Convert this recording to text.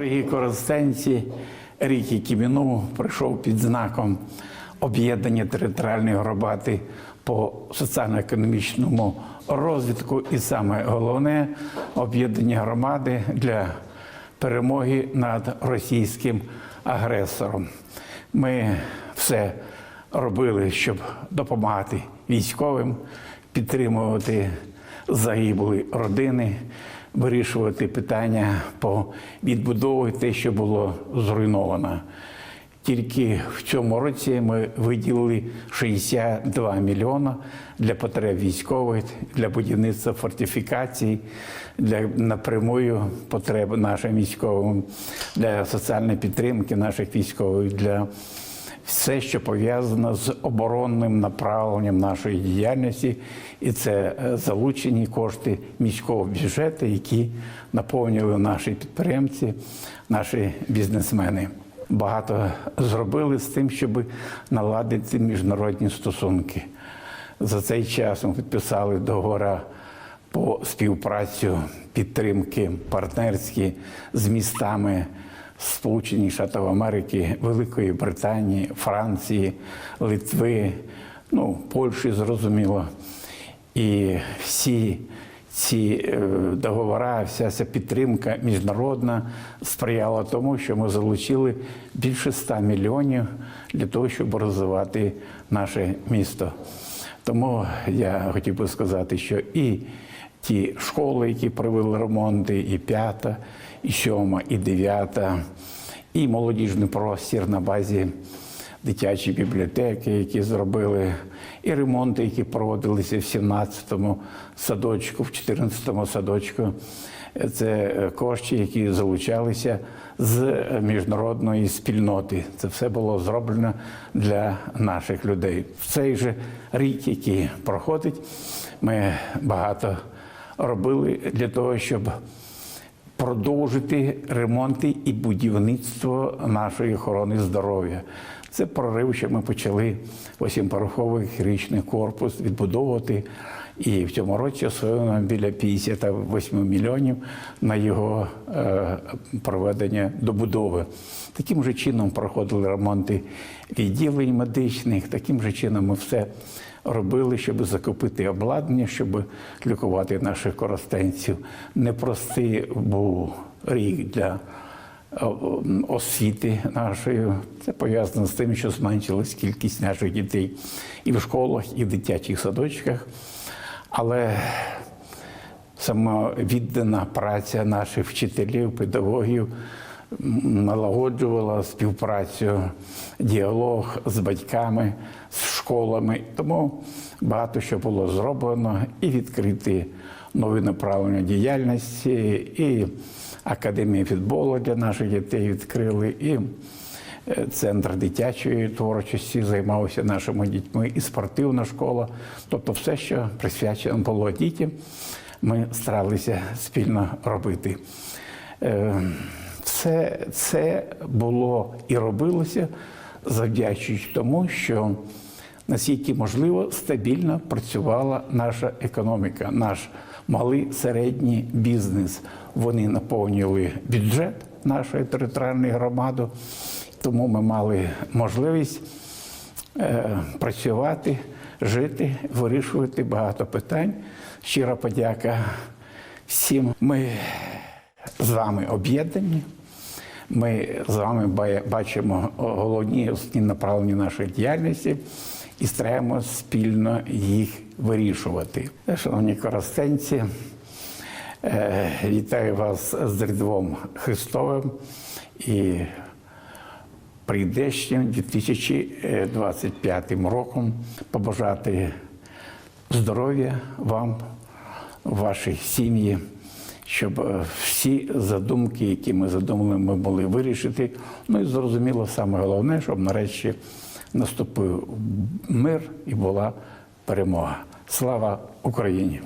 Дорогі коростенці, рік, який минув, прийшов під знаком об'єднання територіальної громади по соціально-економічному розвитку, і саме головне об'єднання громади для перемоги над російським агресором. Ми все робили, щоб допомагати військовим, підтримувати загиблі родини, вирішувати питання по відбудові те, що було зруйновано. Тільки в цьому році ми виділили 62 мільйона для потреб військових, для будівництва фортифікацій, для напрямую потреб нашим військовим, для соціальної підтримки наших військових, для все, що пов'язано з оборонним направленням нашої діяльності, і це е, залучені кошти міського бюджету, які наповнювали наші підприємці, наші бізнесмени. Багато зробили з тим, щоб наладити міжнародні стосунки. За цей час ми підписали договори по співпрацю, підтримки партнерські з містами Сполучених Штатів Америки, Великої Британії, Франції, Литви, ну, Польщі, зрозуміло. І всі ці е, договори, вся ця підтримка міжнародна сприяла тому, що ми залучили більше 100 мільйонів для того, щоб розвивати наше місто. Тому я хотів би сказати, що і ті школи, які провели ремонти, і п'ята, і сьома, і дев'ята, і молодіжний простір на базі дитячі бібліотеки, які зробили, і ремонти, які проводилися в 17-му садочку, в 14-му садочку. Це кошти, які залучалися з міжнародної спільноти. Це все було зроблено для наших людей. В цей же рік, який проходить, ми багато робили для того, щоб продовжити ремонти і будівництво нашої охорони здоров'я. Це прорив, що ми почали восьмипороховий хірургічний корпус відбудовувати. І в цьому році освоєно біля 58 мільйонів на його е, проведення добудови. Таким же чином проходили ремонти відділень медичних, таким же чином ми все робили, щоб закупити обладнання, щоб лікувати наших коростенців. Непростий був рік для освіти нашої. Це пов'язано з тим, що зменшилась кількість наших дітей і в школах, і в дитячих садочках. Але самовіддана праця наших вчителів, педагогів налагоджувала співпрацю, діалог з батьками, з школами. Тому багато що було зроблено і відкриті нові направлення діяльності, і академія футболу для наших дітей відкрили. і Центр дитячої творчості займався нашими дітьми, і спортивна школа. Тобто, все, що присвячено було дітям, ми старалися спільно робити. Все це було і робилося завдячуючи тому, що наскільки можливо стабільно працювала наша економіка, наш малий середній бізнес. Вони наповнювали бюджет нашої територіальної громади. Тому ми мали можливість е, працювати, жити, вирішувати багато питань. Щира подяка всім. Ми з вами об'єднані. Ми з вами бачимо головні основні направлення нашої діяльності і стараємося спільно їх вирішувати. Шановні коростенці, е, вітаю вас з Різдвом Христовим і прийдешнім 2025 роком побажати здоров'я вам, вашій сім'ї, щоб е, всі задумки, які ми задумали, ми могли вирішити. Ну і зрозуміло, саме головне, щоб нарешті наступив мир і була перемога. Слава Україні!